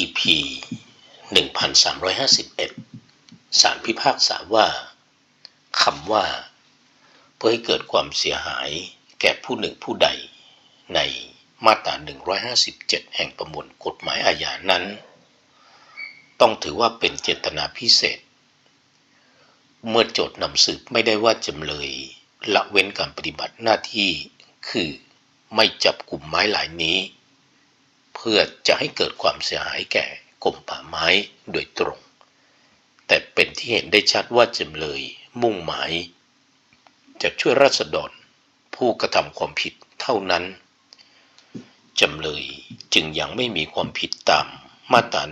EP 1351 สารพิพากษาว่าคำว่า เพื่อให้เกิดความเสียหายแก่ผู้หนึ่งผู้ใด ในมาตรา 157 แห่งประมวลกฎหมายอาญานั้น ต้องถือว่าเป็นเจตนาพิเศษ เมื่อโจทย์นำสืบไม่ได้ว่าจำเลยละเว้นการปฏิบัติหน้าที่ คือไม่จับกลุ่มไม้หลายนี้ พื่อจะให้เกิดความเสียหายแก่กรมป่าไม้โดยตรง แต่เป็นที่เห็นได้ชัดว่าจำเลยมุ่งหมาย จะช่วยราษฎรผู้กระทำความผิดเท่านั้นจำเลยจึงยังไม่มีความผิดตามมาตรา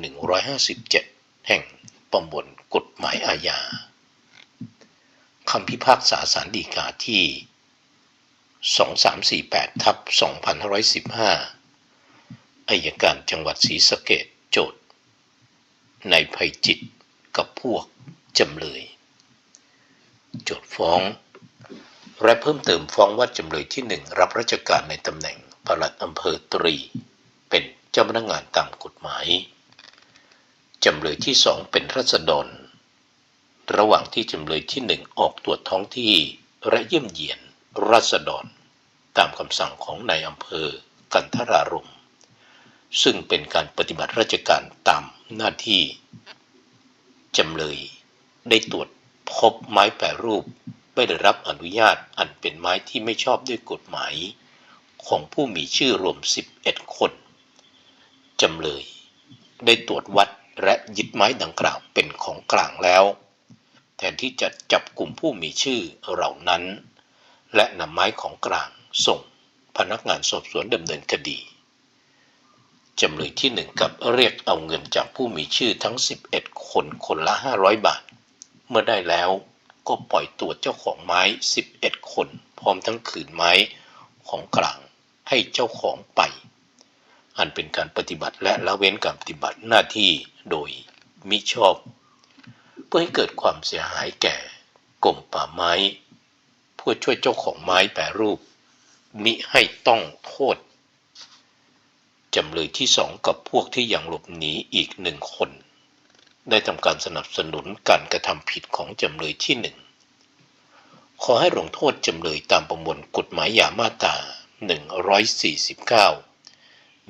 157 แห่งประมวลกฎหมายอาญาคำพิพากษาสารดีกาที่ 2348 ทับ 2515 อายการจังหวัดศรีสะเกดโจทย์ในภัยจิตกับพวกจำเลย โจทย์ฟ้อง และเพิ่มเติมฟ้องว่าจำเลยที่หนึ่งรับราชการในตำแหน่งปลัดอำเภอตรี เป็นเจ้าพนักงานตามกฎหมาย จำเลยที่สองเป็นรัษฎร ระหว่างที่จำเลยที่หนึ่งออกตรวจท้องที่และเยี่ยมเยียนรัษฎร ตามคำสั่งของนายอำเภอกันทรารม ซึ่งเป็นการปฏิบัติราชการตามหน้าที่ จำเลยได้ตรวจพบไม้แปรรูปไม่ได้รับอนุญาตอันเป็นไม้ที่ไม่ชอบด้วยกฎหมาย ของผู้มีชื่อรวม 11 คน จำเลยได้ตรวจวัดและยึดไม้ดังกล่าวเป็นของกลางแล้ว แทนที่จะจับกลุ่มผู้มีชื่อเหล่านั้น และนำไม้ของกลางส่งพนักงานสอบสวนดำเนินคดี จำเลยที่หนึ่งกับเรียกเอาเงินจากผู้มีชื่อทั้ง 11 คนคนละ 500 บาท เมื่อได้แล้วก็ปล่อยตัวเจ้าของไม้ 11 คน พร้อมทั้งคืนไม้ของกลางให้เจ้าของไป อันเป็นการปฏิบัติและละเว้นการปฏิบัติหน้าที่โดยมิชอบ เพื่อให้เกิดความเสียหายแก่กรมป่าไม้ เพื่อช่วยเจ้าของไม้แปรรูปมิให้ต้องโทษ จำเลยที่สองกับพวกที่ยังหลบหนีอีกหนึ่งคน ได้ทำการสนับสนุนการกระทำผิดของจำเลยที่หนึ่งขอให้ลงโทษจำเลยตามประมวลกฎหมายยามาตรา149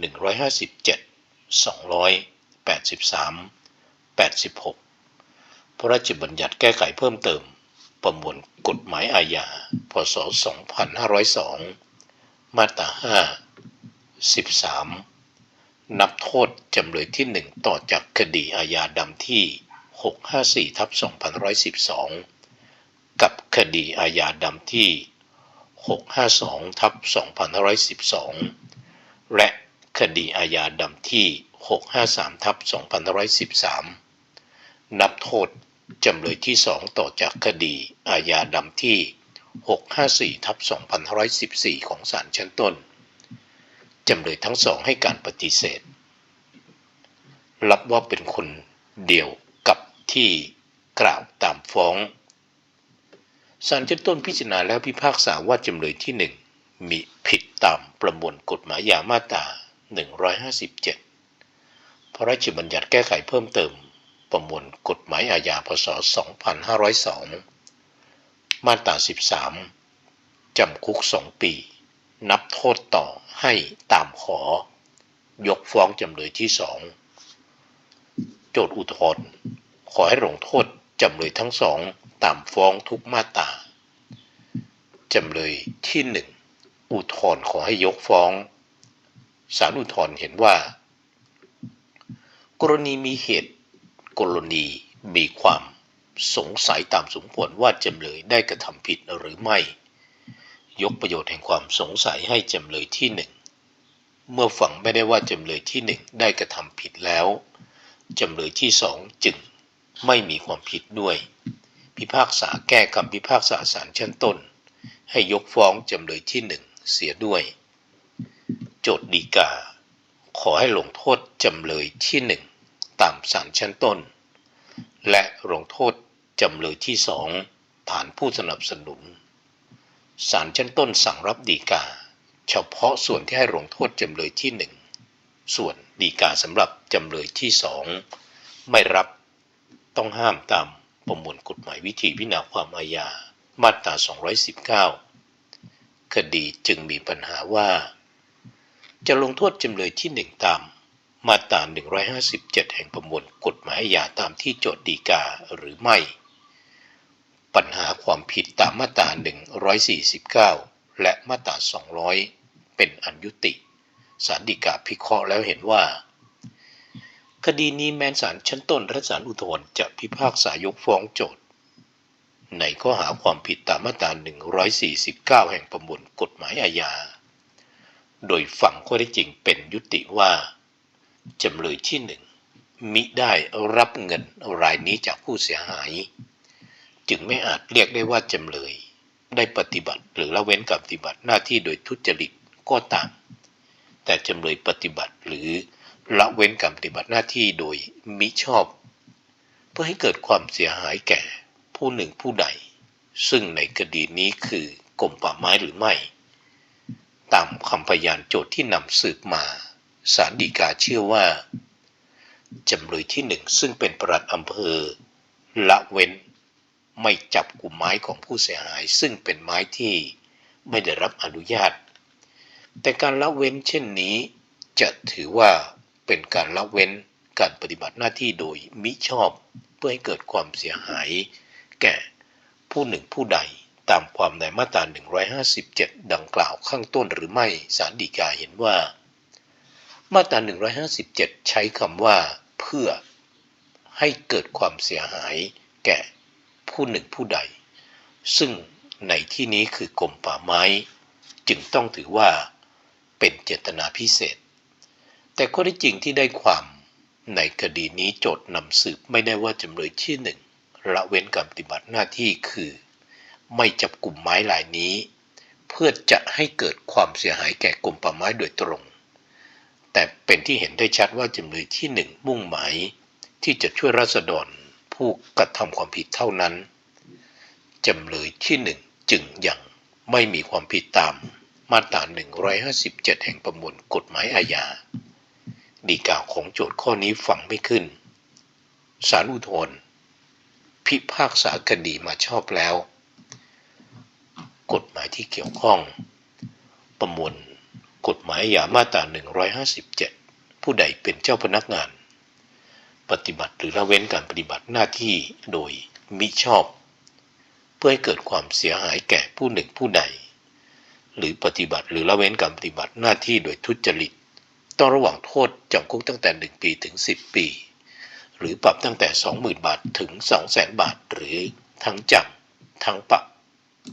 157 283 86 พระราชบัญญัติแก้ไขเพิ่มเติม ประมวลกฎหมายอาญา พศ 2502 มาตรา 5 13 นับโทษจำเลยที่หนึ่งต่อจากคดีอาญาดำที่ 654ทับ2512 กับคดีอาญาดำที่ 652ทับ2512 และคดีอาญาดำที่ 653ทับ2513 นับโทษจำเลยที่สองต่อจากคดีอาญาดำที่ 654ทับ2514 ของศาลชั้นต้น จำเลยทั้งสองให้การปฏิเสธ รับว่าเป็นคนเดียวกับที่กล่าวตามฟ้องศาลชั้นต้นพิจารณาแล้วพิพากษาว่าจำเลยที่หนึ่งมีผิดตามประมวลกฎหมายยามาตรา 157 พระราชบัญญัติแก้ไขเพิ่มเติม ประมวลกฎหมายอาญาพศ 2502 มาตรา 13 จำคุก 2 ปี นับโทษต่อให้ตามขอ ยกฟ้องจำเลยที่สองโจทย์อุทธรณ์ขอให้ลงโทษจำเลยทั้งสองตามฟ้องทุกมาตราจำเลยที่หนึ่งอุทธรณ์ขอให้ยกฟ้องศาลอุทธรณ์เห็นว่า กรณีมีเหตุ กรณีมีความสงสัยตามสมควรว่าจำเลยได้กระทำผิดหรือไม่ ยกประโยชน์แห่งความสงสัยให้จำเลยที่หนึ่งเมื่อฝังไม่ได้ว่าจำเลยที่หนึ่งได้กระทำผิดแล้ว จำเลยที่สองจึงไม่มีความผิดด้วย พิพากษาแก้คำพิพากษาศาลชั้นต้น ให้ยกฟ้องจำเลยที่หนึ่งเสียด้วย โจทย์ดีกา ขอให้ลงโทษจำเลยที่หนึ่งตามศาลชั้นต้น และลงโทษจำเลยที่สองฐานผู้สนับสนุน ศาลชั้นต้นสั่งรับดีกา เฉพาะส่วนที่ให้ลงโทษจำเลยที่หนึ่งส่วนดีกาสำหรับจำเลยที่สองไม่รับต้องห้ามตามประมวลกฎหมายวิธีพิจารณาความอาญามาตรา 219 คดีจึงมีปัญหาว่า จะลงโทษจำเลยที่หนึ่งตาม มาตรา 157 แห่งประมวลกฎหมายอาญาตามที่โจทย์ดีกาหรือไม่ ปัญหาความผิดตามมาตรา 149 และมาตรา 200 เป็นอันยุติศาลฎีกาพิเคราะห์แล้วเห็นว่า คดีนี้แม้นศาลชั้นต้นและศาลอุทธรณ์จะพิพากษายกฟ้องโจทย์ ในข้อหาความผิดตามมาตรา 149 แห่งประมวลกฎหมายอาญา โดยฝั่งข้อเท็จจริงเป็นยุติว่า จำเลยที่หนึ่งมิได้รับเงินรายนี้จากผู้เสียหาย จึงไม่อาจเรียกได้ว่าจำเลย ได้ปฏิบัติหรือละเว้นการปฏิบัติหน้าที่โดยทุจริตก็ตาม แต่จำเลยปฏิบัติหรือละเว้นการปฏิบัติหน้าที่โดยมิชอบ เพื่อให้เกิดความเสียหายแก่ผู้หนึ่งผู้ใด ซึ่งในคดีนี้คือกรมป่าไม้หรือไม่ ตามคำพยานโจทย์ที่นำสืบมาศาลฎีกาเชื่อว่าจำเลยที่หนึ่งซึ่งเป็นประหลัดอำเภอ ละเว้น ไม่จับกลุ่มไม้ของผู้เสียหาย ซึ่งเป็นไม้ที่ไม่ได้รับอนุญาต แต่การละเว้นเช่นนี้ จะถือว่าเป็นการละเว้นการปฏิบัติหน้าที่โดยมิชอบเพื่อให้เกิดความเสียหาย แก่ผู้หนึ่งผู้ใดตามความในมาตรา 157 ดังกล่าวข้างต้นหรือไม่ศาลฎีกาเห็นว่า มาตรา 157 ใช้คำว่าเพื่อให้เกิดความเสียหายแก่ ผู้หนึ่งผู้ใด ซึ่งในที่นี้คือกรมป่าไม้ จึงต้องถือว่าเป็นเจตนาพิเศษ แต่ข้อที่จริงที่ได้ความในคดีนี้โจทย์นำสืบไม่ได้ว่าจำเลยที่หนึ่งละเว้นการปฏิบัติหน้าที่คือ ไม่จับกลุ่มไม้ลายนี้ เพื่อจะให้เกิดความเสียหายแก่กรมป่าไม้โดยตรง แต่เป็นที่เห็นได้ชัดว่าจำเลยที่หนึ่งมุ่งหมายที่จะช่วยราษฎร ผู้กระทำความผิดเท่านั้นจำเลยที่หนึ่งจึงยังไม่มีความผิดตามมาตรา 157 แห่งประมวลกฎหมายอาญาดีกาของโจทย์ข้อนี้ฟังไม่ขึ้นศาลอุทธรพิพากษาคดีมาชอบแล้ว กฎหมายที่เกี่ยวข้อง ประมวลกฎหมายอาญามาตรา 157 ผู้ใดเป็นเจ้าพนักงาน ปฏิบัติหรือละเว้นการปฏิบัติหน้าที่โดยมิชอบ เพื่อให้เกิดความเสียหายแก่ผู้หนึ่งผู้ใด หรือปฏิบัติหรือละเว้นการปฏิบัติหน้าที่โดยทุจริต ต้องระหว่างโทษจำคุกตั้งแต่ 1 ปีถึง 10 ปี หรือปรับตั้งแต่ 20,000 บาทถึง 200,000 บาท หรือทั้งจำทั้งปรับ